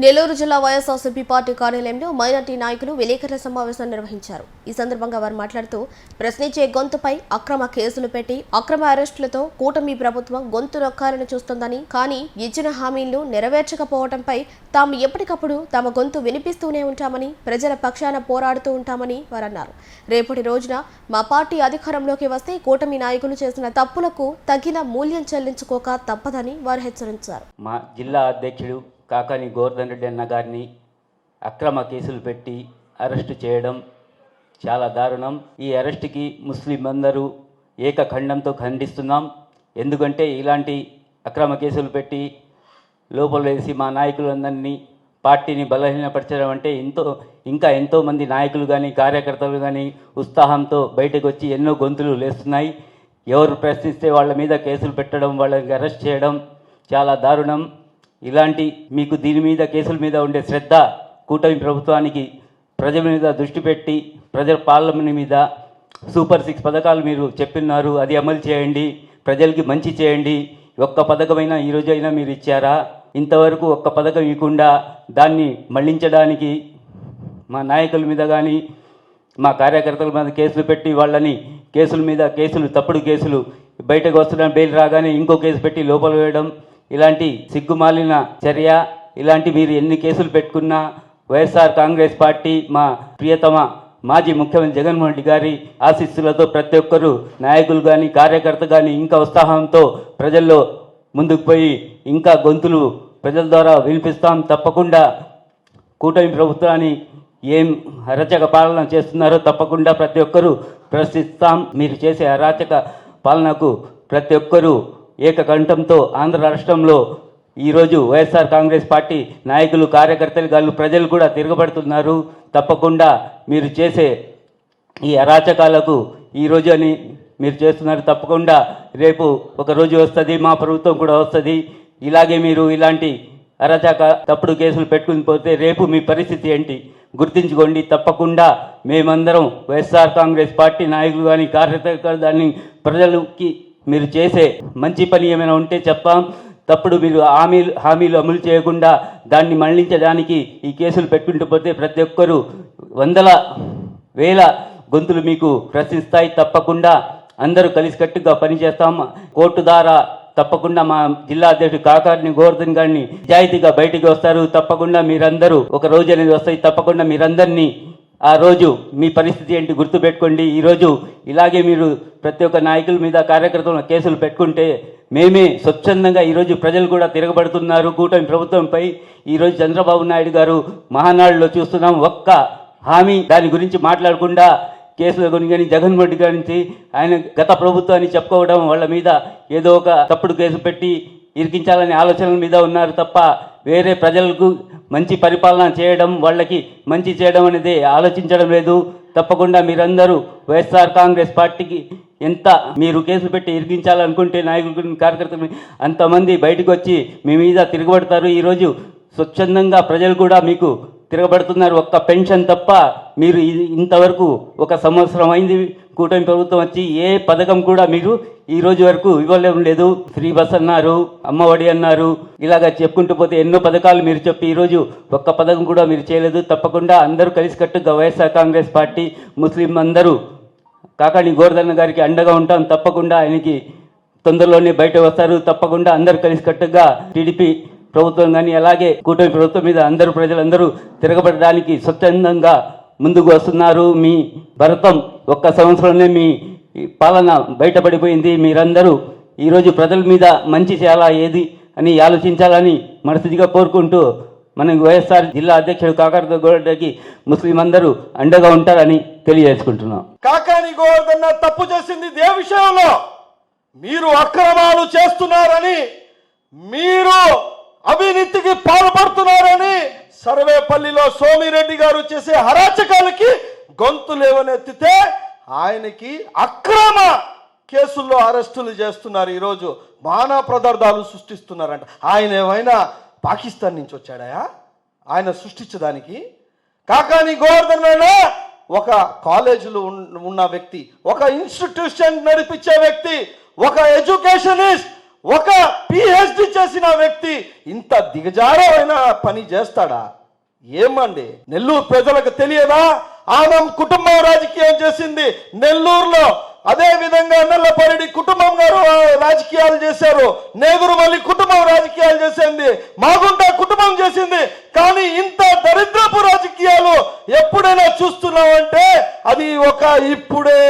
నెల్లూరు జిల్లా వైఎస్ఆర్సీపీ పార్టీ కార్యాలయంలో మైనార్టీ నాయకులు విలేకరుల సమావేశం నిర్వహించారు. ఈ సందర్భంగా వారు మాట్లాడుతూ ప్రశ్నించే గొంతుపై అక్రమ కేసులు పెట్టి అక్రమ అరెస్టులతో కూటమి ప్రభుత్వం గొంతు నొక్కాలని చూస్తోందని కానీ ఇచ్చిన హామీలను నెరవేర్చకపోవడంపై తాము ఎప్పటికప్పుడు తమ గొంతు వినిపిస్తూనే ఉంటామని ప్రజల పక్షాన పోరాడుతూ ఉంటామని వారు అన్నారు రేపటి రోజున మా పార్టీ అధికారంలోకి వస్తే కూటమి నాయకులు చేసిన తప్పులకు తగిన మూల్యం చెల్లించుకోక తప్పదని వారు హెచ్చరించారు. మా జిల్లా అధ్యక్షుడు కాకాని గోవర్ధన్ రెడ్డి అన్న గారిని అక్రమ కేసులు పెట్టి అరెస్టు చేయడం చాలా దారుణం. ఈ అరెస్టుకి ముస్లిం అందరూ ఏకఖండంతో ఖండిస్తున్నాం. ఎందుకంటే ఇలాంటి అక్రమ కేసులు పెట్టి లోపల వేసి మా నాయకులందరినీ పార్టీని బలహీనపరచడం అంటే ఎంతో ఇంకా ఎంతోమంది నాయకులు కానీ కార్యకర్తలు కానీ ఉత్సాహంతో బయటకు వచ్చి ఎన్నో గొంతులు లేస్తున్నాయి. ఎవరు ప్రశ్నిస్తే వాళ్ళ మీద కేసులు పెట్టడం వాళ్ళని అరెస్ట్ చేయడం చాలా దారుణం. ఇలాంటి మీకు దీని మీద కేసుల మీద ఉండే శ్రద్ధ కూటమి ప్రభుత్వానికి ప్రజల మీద దృష్టి పెట్టి ప్రజల పాలన మీద సూపర్ సిక్స్ పథకాలు మీరు చెప్పినారు అది అమలు చేయండి ప్రజలకి మంచి చేయండి. ఒక్క పథకమైనా ఈ అయినా మీరు ఇచ్చారా? ఇంతవరకు ఒక్క పథకం ఇవ్వకుండా దాన్ని మళ్ళించడానికి మా నాయకుల మీద కానీ మా కార్యకర్తల మీద కేసులు పెట్టి వాళ్ళని కేసుల మీద కేసులు తప్పుడు కేసులు బయటకు వస్తున్న బెయిల్ రాగానే ఇంకో కేసు పెట్టి లోపల వేయడం ఇలాంటి సిగ్గుమాలిన చర్య ఇలాంటి మీరు ఎన్ని కేసులు పెట్టుకున్నా వైఎస్ఆర్ కాంగ్రెస్ పార్టీ మా ప్రియతమ మాజీ ముఖ్యమంత్రి జగన్మోహన్ రెడ్డి గారి ఆశీస్సులతో ప్రతి ఒక్కరూ నాయకులు కానీ కార్యకర్త కానీ ఇంకా ఉత్సాహంతో ప్రజల్లో ముందుకు పోయి ఇంకా గొంతులు ప్రజల ద్వారా వినిపిస్తాం. తప్పకుండా కూటమి ప్రభుత్వాన్ని ఏం అరాచక పాలన చేస్తున్నారో తప్పకుండా ప్రతి ఒక్కరూ ప్రశ్నిస్తాం. మీరు చేసే అరాచక పాలనకు ప్రతి ఒక్కరూ ఏకకంఠంతో ఆంధ్ర రాష్ట్రంలో ఈరోజు వైఎస్ఆర్ కాంగ్రెస్ పార్టీ నాయకులు కార్యకర్తలు గాళ్ళు ప్రజలు కూడా తిరగబడుతున్నారు. తప్పకుండా మీరు చేసే ఈ అరాచకాలకు ఈరోజు అని మీరు చేస్తున్నారు. తప్పకుండా రేపు ఒక రోజు వస్తుంది మా ప్రభుత్వం కూడా వస్తుంది. ఇలాగే మీరు ఇలాంటి అరాచక తప్పుడు కేసులు పెట్టుకుని పోతే రేపు మీ పరిస్థితి ఏంటి? గుర్తించుకోండి తప్పకుండా మేమందరం వైఎస్ఆర్ కాంగ్రెస్ పార్టీ నాయకులు కానీ కార్యకర్తలు దాన్ని ప్రజలకి మీరు చేసే మంచి పని ఏమైనా ఉంటే చెప్తాం తప్పుడు మీరు హామీలు హామీలు అమలు చేయకుండా దాన్ని మళ్ళించడానికి ఈ కేసులు పెట్టుకుంటూ పోతే ప్రతి ఒక్కరూ వందల వేల గొంతులు మీకు ప్రశ్నిస్తాయి తప్పకుండా. అందరూ కలిసికట్టుగా పనిచేస్తాం కోర్టు ద్వారా తప్పకుండా మా జిల్లా అధ్యక్షుడు కాకారిని గోవర్ధన్ గారిని నిజాయితీగా బయటికి వస్తారు. తప్పకుండా మీరందరూ ఒక రోజు అనేది వస్తాయి. తప్పకుండా మీరందరినీ ఆ రోజు మీ పరిస్థితి ఏంటి గుర్తుపెట్టుకోండి. ఈరోజు ఇలాగే మీరు ప్రతి ఒక్క నాయకుల మీద కార్యకర్తల కేసులు పెట్టుకుంటే మేమే స్వచ్ఛందంగా ఈరోజు ప్రజలు కూడా తిరగబడుతున్నారు. కూటమి ప్రభుత్వంపై ఈరోజు చంద్రబాబు నాయుడు గారు మహానాడులో చూస్తున్నాం. ఒక్క హామీ దాని గురించి మాట్లాడకుండా కేసుల గురించి కానీ జగన్మోహన్ రెడ్డి గురించి ఆయన గత ప్రభుత్వాన్ని చెప్పుకోవడం వాళ్ళ మీద ఏదో ఒక తప్పుడు కేసు పెట్టి ఇరికించాలనే ఆలోచనల మీద ఉన్నారు తప్ప వేరే ప్రజలకు మంచి పరిపాలన చేయడం వాళ్ళకి మంచి చేయడం అనేది ఆలోచించడం లేదు. తప్పకుండా మీరందరూ వైఎస్ఆర్ కాంగ్రెస్ పార్టీకి ఎంత మీరు కేసు పెట్టి ఇరిగించాలనుకుంటే నాయకులు కార్యకర్తలు అంతమంది బయటకు వచ్చి మీ మీద తిరగబడతారు. ఈరోజు స్వచ్ఛందంగా ప్రజలు కూడా మీకు తిరగబడుతున్నారు ఒక్క పెన్షన్ తప్ప మీరు ఇది- ఇంతవరకు ఒక సంవత్సరం అయింది కూటమి ప్రభుత్వం వచ్చి ఏ పథకం కూడా మీరు ఈ రోజు వరకు ఇవ్వలేం లేదు. ఫ్రీ బస్ అన్నారు అమ్మఒడి అన్నారు ఇలాగ చెప్పుకుంటూ పోతే ఎన్నో పథకాలు మీరు చెప్పి ఈరోజు ఒక్క పథకం కూడా మీరు చేయలేదు. తప్పకుండా అందరూ కలిసికట్టుగా వైఎస్ఆర్ కాంగ్రెస్ పార్టీ ముస్లిం అందరూ కాకాణి గోవర్ధన్ గారికి అండగా ఉంటాం. తప్పకుండా ఆయనకి తొందరలోనే బయట వస్తారు. తప్పకుండా అందరూ కలిసికట్టుగా టీడీపీ ప్రభుత్వం కానీ అలాగే కూటమి ప్రభుత్వం మీద అందరూ ప్రజలందరూ తిరగబడడానికి స్వచ్ఛందంగా ముందుకు వస్తున్నారు. మీ భరతం ఒక్క సంవత్సరంలో మీ పాలన బయటపడిపోయింది. మీరందరూ ఈరోజు ప్రజల మీద మంచి చేయాలా ఏది అని ఆలోచించాలని మనసుదిగా కోరుకుంటూ మన వైఎస్ఆర్ జిల్లా అధ్యక్షుడు కాకర ముస్లిం అందరూ అండగా ఉంటారని తెలియజేసుకుంటున్నాం. కాకాని గోవర్ధన్న తప్పు చేసింది ఏ విషయంలో మీరు అక్రమాలు చేస్తున్నారని మీరు అవినీతికి పాల్పడుతున్నారని సర్వేపల్లిలో సోమిరెడ్డి గారు చేసే హరాచకాలకి గొంతు లేవనెత్తితే ఆయనకి అక్రమ కేసుల్లో అరెస్టులు చేస్తున్నారు ఈరోజు. మానవ పదార్థాలు సృష్టిస్తున్నారంట. ఆయన ఏమైనా పాకిస్తాన్ నుంచి వచ్చాడా ఆయన సృష్టించడానికి? కాకాని గోవర్ధన్ ఒక కాలేజీలో ఉన్న వ్యక్తి ఒక ఇన్స్టిట్యూషన్ నడిపించే వ్యక్తి ఒక ఎడ్యుకేషనిస్ట్ ఒక పిహెచ్డి చేసిన వ్యక్తి ఇంత దిగజారమైన పని చేస్తాడా? ఏమండి? నెల్లూరు ప్రజలకు తెలియదా? ఆమె కుటుంబం రాజకీయం చేసింది నెల్లూరులో. అదే విధంగా నల్లపరెడ్డి కుటుంబం గారు రాజకీయాలు చేశారు. నేదురుమల్లి కుటుంబం రాజకీయాలు చేసింది. మాగుంట కుటుంబం చేసింది. కానీ ఇంత దరిద్రపు రాజకీయాలు ఎప్పుడైనా చూస్తున్నామంటే అది ఒక ఇప్పుడే.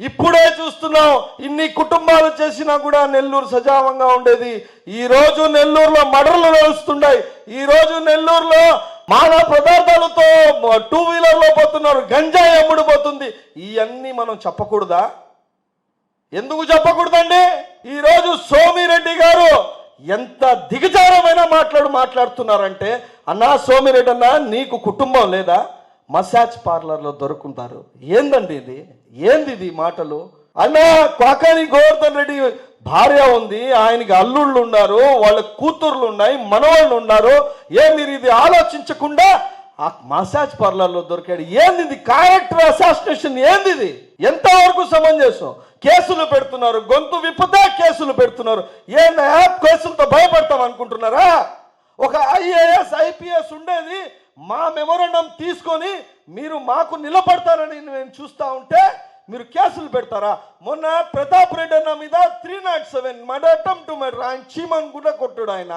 ఇప్పుడే చూస్తున్నాం ఇన్ని కుటుంబాలు చేసినా కూడా నెల్లూరు సజావంగా ఉండేది. ఈ రోజు నెల్లూరులో మడర్లు నడుస్తున్నాయి. ఈ రోజు నెల్లూరులో మానవ పదార్థాలతో టూ వీలర్లో పోతున్నారు గంజాయి అమ్ముడుపోతుంది. ఇవన్నీ మనం చెప్పకూడదా? ఎందుకు చెప్పకూడదండి? ఈరోజు సోమిరెడ్డి గారు ఎంత దిగజారమైన మాట్లాడు మాట్లాడుతున్నారంటే అన్నా సోమిరెడ్డి అన్న నీకు కుటుంబం లేదా? మసాజ్ పార్లర్లో దొరుకుతారు ఏందండి ఇది? ఏంది ఇది మాటలు? అన్న కాకాని గోవర్ధన్ రెడ్డి భార్య ఉంది ఆయనకి అల్లుళ్ళు ఉన్నారు వాళ్ళ కూతుర్లు ఉన్నాయి మనవాళ్ళు ఉన్నారు. ఏ మీరు ఇది ఆలోచించకుండా ఆ మసాజ్ పార్లర్లో దొరికాడు. ఏంది ఇది? క్యారెక్టర్ అసాసినేషన్ ఏంది ఇది? ఎంతవరకు సమంజసం? కేసులు పెడుతున్నారు గొంతు విప్పుతే కేసులు పెడుతున్నారు. ఏందా కేసులతో భయపడతాం అనుకుంటున్నారా? ఒక ఐఏఎస్ ఐపీఎస్ ఉండేది మా మెమోరండం తీసుకొని మీరు మాకు నిలబడతారని నేను చూస్తా ఉంటే మీరు కేసులు పెడతారా? మొన్న ప్రతాప్ రెడ్డి అన్న మీద three nought seven murder attempt to murder ఆయన చీమన్ కూడా కొట్టాడు ఆయన.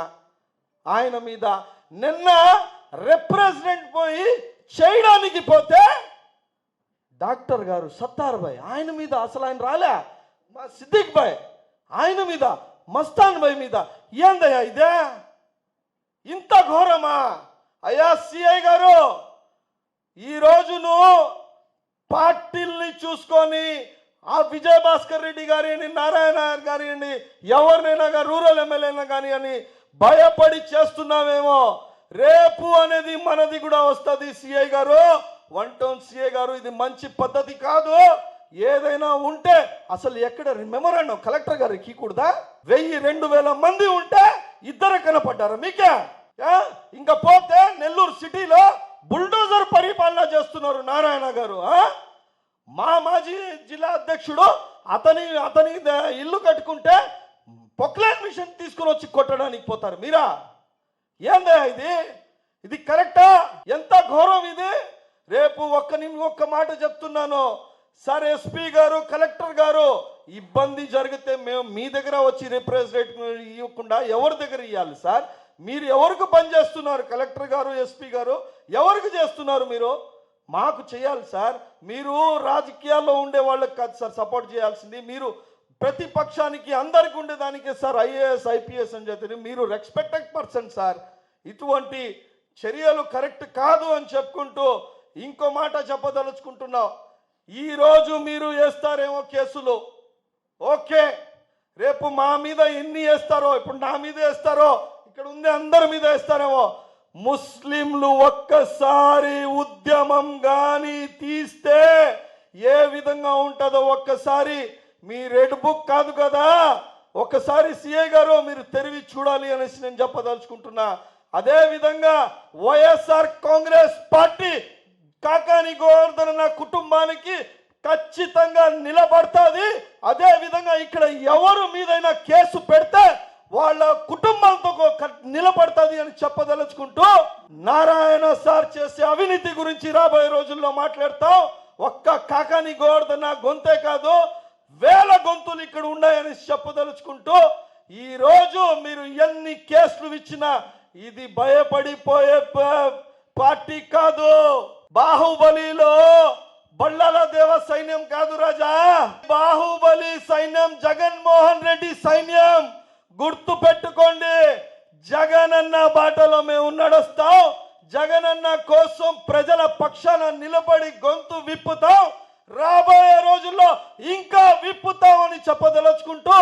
ఆయన మీద నిన్న రిప్రజెంట్ పోయి చేయడానికి పోతే డాక్టర్ గారు సత్తార్ భాయ్ ఆయన మీద అసలు ఆయన రాలే. మా సిద్దిక్ భాయ్ ఆయన మీద మస్తాన్ భాయ్ మీద ఏందయ్యా ఇదే? ఇంత ఘోరమా? అయ్యా సిఐ గారు ఈ నువ్వు పార్టీల్ని చూసుకొని ఆ విజయ భాస్కర్ రెడ్డి గారిని నారాయణ గారిని ఎవరినైనా కానీ రూరల్ ఎమ్మెల్యేనా కానీ అని భయపడి చేస్తున్నామేమో రేపు అనేది మనది కూడా వస్తుంది సిఐ గారు. వన్ టౌన్ సిఐ గారు ఇది మంచి పద్ధతి కాదు. ఏదైనా ఉంటే అసలు ఎక్కడ మెమోరాండం? కలెక్టర్ గారు ఇక్కూడదా వెయ్యి రెండు వేల మంది ఉంటే ఇద్దరు కనపడ్డారు? మీకే? ఇంకా పోతే నెల్లూరు సిటీలో బుల్డోజర్ పరిపాలన చేస్తున్నారు నారాయణ గారు మా మాజీ జిల్లా అధ్యక్షుడు అతని అతని ఇల్లు కట్టుకుంటే పొక్లైన్ మిషన్ తీసుకుని వచ్చి కొట్టడానికి పోతారు. మీరా? ఏందే ఇది? ఇది కరెక్టా? ఎంత ఘోరం ఇది? రేపు ఒక్క నిమి ఒక్క మాట చెప్తున్నాను. సార్ ఎస్పీ గారు కలెక్టర్ గారు ఇబ్బంది జరిగితే మేము మీ దగ్గర వచ్చి రిప్రజెంటేట్ ఇవ్వకుండా ఎవరి దగ్గర ఇవ్వాలి సార్? మీరు ఎవరికి పని చేస్తున్నారు? కలెక్టర్ గారు ఎస్పీ గారు ఎవరికి చేస్తున్నారు మీరు? మాకు చేయాలి సార్. మీరు రాజకీయాల్లో ఉండే వాళ్ళకి కాదు సార్ సపోర్ట్ చేయాల్సింది. మీరు ప్రతిపక్షానికి అందరికి ఉండేదానికే సార్ ఐఏఎస్ ఐపీఎస్ అని చెప్పి మీరు రెస్పెక్టెడ్ పర్సన్ సార్. ఇటువంటి చర్యలు కరెక్ట్ కాదు అని చెప్పుకుంటూ ఇంకో మాట చెప్పదలుచుకుంటున్నాం. ఈరోజు మీరు వేస్తారేమో కేసులు. ఓకే. రేపు మా మీద ఎన్ని వేస్తారో ఇప్పుడు నా మీద వేస్తారో ఇక్కడ ఉంది అందరి మీద వేస్తారేమో. ముస్లింలు ఒక్కసారి ఉద్యమం కానీ తీస్తే ఏ విధంగా ఉంటుందో ఒక్కసారి మీ రెడ్ బుక్ కాదు కదా. ఒక్కసారి సిఏ గారు మీరు తెరివి చూడాలి అనేసి నేను చెప్పదలుచుకుంటున్నా. అదే విధంగా YSR congress party Kakani Govardhana నా కుటుంబానికి ఖచ్చితంగా నిలబడుతుంది. అదే విధంగా ఇక్కడ ఎవరు మీదైనా కేసు పెడితే వాళ్ళ కుటుంబంతో నిలబడుతుంది అని చెప్పదలుచుకుంటూ నారాయణ సార్ చేసే అవినీతి గురించి రాబోయే రోజుల్లో మాట్లాడతాం. ఒక్క కాకాని గోవర్ధన గొంతే కాదు వేల గొంతులు ఇక్కడ ఉన్నాయని చెప్పదలుచుకుంటూ ఈ రోజు మీరు ఎన్ని కేసులు ఇచ్చినా ఇది భయపడిపోయే పార్టీ కాదు. బాహుబలిలో బళ్ళల దేవ సైన్యం కాదు రాజా. బాహుబలి సైన్యం జగన్మోహన్ రెడ్డి సైన్యం. గుర్తు పెట్టుకోండి జగన్ అన్న బాటలో మేము నడుస్తాం జగన్ అన్న కోసం ప్రజల పక్షాన నిలబడి గొంతు విప్పుతాం రాబోయే రోజుల్లో ఇంకా విప్పుతామని చెప్పదలుచుకుంటూ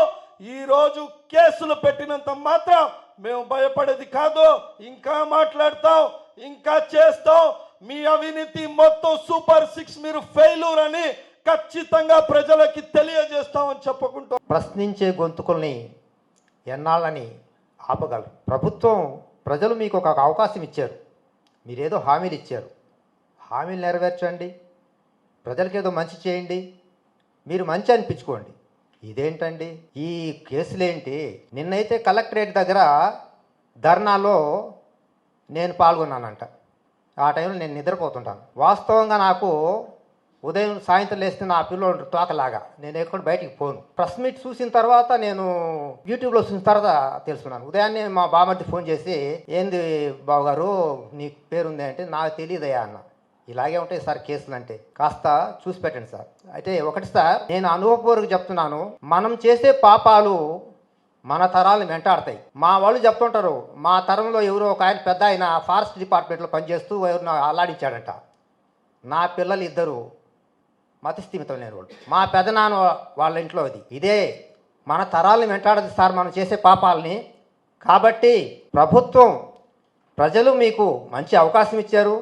ఈ రోజు కేసులు పెట్టినంత మాత్రం మేము భయపడేది కాదు. ఇంకా మాట్లాడతాం ఇంకా చేస్తాం. మీ అవినీతి మొత్తం సూపర్ సిక్స్ మీరు ఫెయిలూర్ అని ఖచ్చితంగా ప్రజలకి తెలియజేస్తామని చెప్పుకుంటూ ప్రశ్నించే గొంతుకుల్ని ఎన్నాళ్ళని ఆపగలరు. ప్రభుత్వం ప్రజలు మీకు ఒక అవకాశం ఇచ్చారు. మీరేదో హామీలు ఇచ్చారు. హామీలు నెరవేర్చండి. ప్రజలకేదో మంచి చేయండి. మీరు మంచి అనిపించుకోండి. ఇదేంటండి? ఈ కేసులేంటి? నిన్నైతే కలెక్టరేట్ దగ్గర ధర్నాలో నేను పాల్గొన్నానంట. ఆ టైంలో నేను నిద్రపోతుంటాను. వాస్తవంగా నాకు ఉదయం సాయంత్రం లేస్తే నా పిల్లోడు తోకలాగా. నేను ఎక్కడ బయటికి పోను. ప్రెస్ మీట్ చూసిన తర్వాత నేను యూట్యూబ్లో చూసిన తర్వాత తెలుసుకున్నాను. ఉదయాన్నే మా బామర్ది ఫోన్ చేసి ఏంది బావగారు నీ పేరుంది అంటే నాకు తెలియదయ్యా అన్న. ఇలాగే ఉంటాయి సార్ కేసులు అంటే కాస్త చూసి పెట్టండి సార్. అయితే ఒకటి సార్ నేను అనుభవపూర్వక చెప్తున్నాను. మనం చేసే పాపాలు మన తరాలను వెంటాడతాయి. మా వాళ్ళు చెప్తుంటారు మా తరంలో ఎవరో ఒక ఆయన పెద్ద ఆయన ఫారెస్ట్ డిపార్ట్మెంట్లో పనిచేస్తూ ఎవరినో అల్లాడించాడంట. నా పిల్లలు ఇద్దరు మతస్థిమితం లేని వాళ్ళు మా పెదనాన్న వాళ్ళ ఇంట్లో అది. ఇదే మన తరాలను వెంటాడదు సార్ మనం చేసే పాపాలని. కాబట్టి ప్రభుత్వం ప్రజలు మీకు మంచి అవకాశం ఇచ్చారు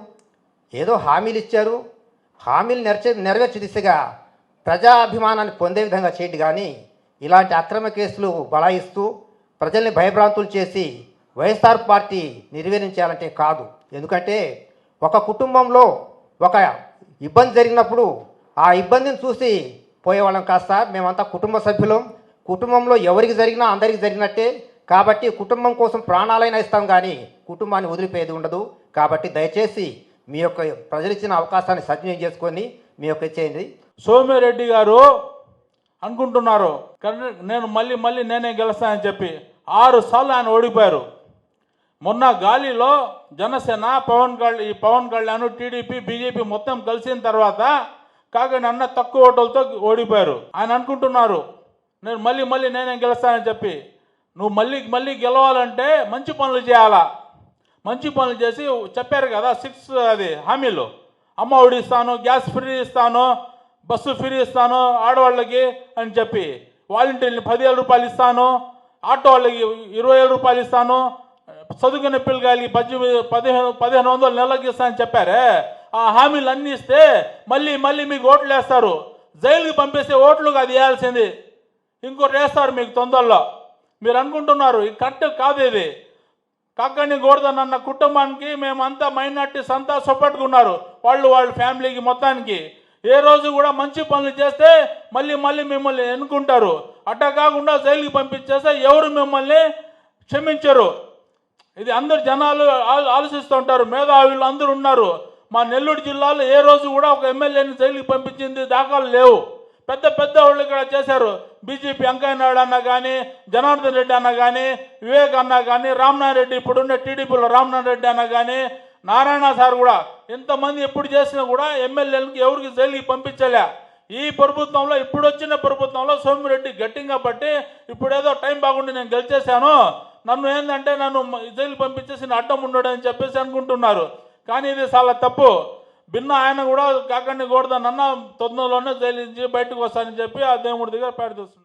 ఏదో హామీలు ఇచ్చారు. హామీలు నెరచే నెరవేర్చే దిశగా ప్రజాభిమానాన్ని పొందే విధంగా చేయండి కానీ ఇలాంటి అక్రమ కేసులు బలాయిస్తూ ప్రజల్ని భయభ్రాంతులు చేసి వైఎస్ఆర్ పార్టీ నిర్వీర్యం కాదు. ఎందుకంటే ఒక కుటుంబంలో ఒక ఇబ్బంది జరిగినప్పుడు ఆ ఇబ్బందిని చూసి పోయేవాళ్ళం కాస్త మేమంతా కుటుంబ సభ్యులం. కుటుంబంలో ఎవరికి జరిగినా అందరికి జరిగినట్టే. కాబట్టి కుటుంబం కోసం ప్రాణాలైనా ఇస్తాం కానీ కుటుంబాన్ని వదిలిపోయేది ఉండదు. కాబట్టి దయచేసి మీ యొక్క ప్రజలు ఇచ్చిన అవకాశాన్ని సద్వినియోగం చేసుకొని మీ యొక్క ఇచ్చేయండి సోమిరెడ్డి గారు అనుకుంటున్నారు. కానీ నేను మళ్ళీ మళ్ళీ నేనే గెలుస్తానని చెప్పి ఆరు సార్లు ఆయన ఓడిపోయారు. మొన్న గాలిలో జనసేన పవన్ కళ్యాణ్ ఈ పవన్ కళ్యాణ్ టీడీపీ బీజేపీ మొత్తం కలిసిన తర్వాత కాగా అన్న తక్కువ ఓటలతో ఓడిపోయారు. ఆయన అనుకుంటున్నారు నేను మళ్ళీ మళ్ళీ నేనే గెలుస్తానని చెప్పి. నువ్వు మళ్ళీ మళ్ళీ గెలవాలంటే మంచి పనులు చేయాలా? మంచి పనులు చేసి చెప్పారు కదా సిక్స్ అది హామీలు. అమ్మ ఒడి ఇస్తాను గ్యాస్ ఫ్రీ ఇస్తాను బస్సు ఫ్రీ ఇస్తాను ఆడవాళ్ళకి అని చెప్పి. వాలంటీర్ని పదివేల రూపాయలు ఇస్తాను ఆటో వాళ్ళకి ఇరవై ఏడు రూపాయలు ఇస్తాను చదువుకునే పిల్లకాయలకి పద్దెనిమిది పదిహేను పదిహేను వందలు నెలకి ఇస్తానని చెప్పారే. ఆ హామీలు అన్నీ ఇస్తే మళ్ళీ మళ్ళీ మీకు ఓట్లు వేస్తారు జైలుకి పంపిస్తే ఓట్లు అది వేయాల్సింది ఇంకోటి వేస్తారు మీకు తొందరలో. మీరు అనుకుంటున్నారు ఇది కరెక్ట్ కాదు ఇది. కక్కని గోడదన్న కుటుంబానికి మేమంతా మైనార్టీస్ అంతా సపోర్ట్గా వాళ్ళు వాళ్ళ ఫ్యామిలీకి మొత్తానికి. ఏ రోజు కూడా మంచి పనులు చేస్తే మళ్ళీ మళ్ళీ మిమ్మల్ని ఎన్నుకుంటారు. అట్టా కాకుండా జైలుకి పంపించేస్తే ఎవరు మిమ్మల్ని క్షమించరు. ఇది అందరు జనాలు ఆ- ఆలోచిస్తూ ఉంటారు మేధావులు అందరూ ఉన్నారు. మా నెల్లూరు జిల్లాలో ఏ రోజు కూడా ఒక ఎమ్మెల్యేని జైలుకి పంపించింది దాఖలు లేవు. పెద్ద పెద్ద వాళ్ళు ఇక్కడ చేశారు. బీజేపీ వెంకయ్య నాయుడు అన్న కానీ జనార్దన్ రెడ్డి అన్న కానీ వివేక్ అన్న కానీ రామ్నాథ్ రెడ్డి ఇప్పుడున్న టీడీపీలో రామ్నాథ్ రెడ్డి అన్న కానీ నారాయణ సార్ కూడా ఇంతమంది ఎప్పుడు చేసినా కూడా ఎమ్మెల్యేలకు ఎవరికి జైలుకి పంపించలే. ఈ ప్రభుత్వంలో ఇప్పుడు వచ్చిన ప్రభుత్వంలో సోమిరెడ్డి గట్టిగా పట్టి ఇప్పుడు ఏదో టైం బాగుండి నేను గెలిచేశాను. నన్ను ఏంటంటే నన్ను జైలు పంపించేసి అడ్డం ఉన్నాడు అని చెప్పేసి అనుకుంటున్నారు. కానీ ఇది చాలా తప్పు. భిన్న ఆయన కూడా కాకండి కూడదని అన్న తొందరలోనే జైలు నుంచి బయటకు వస్తానని చెప్పి ఆ దేవుడి దగ్గర ప్రార్థిస్తున్నాను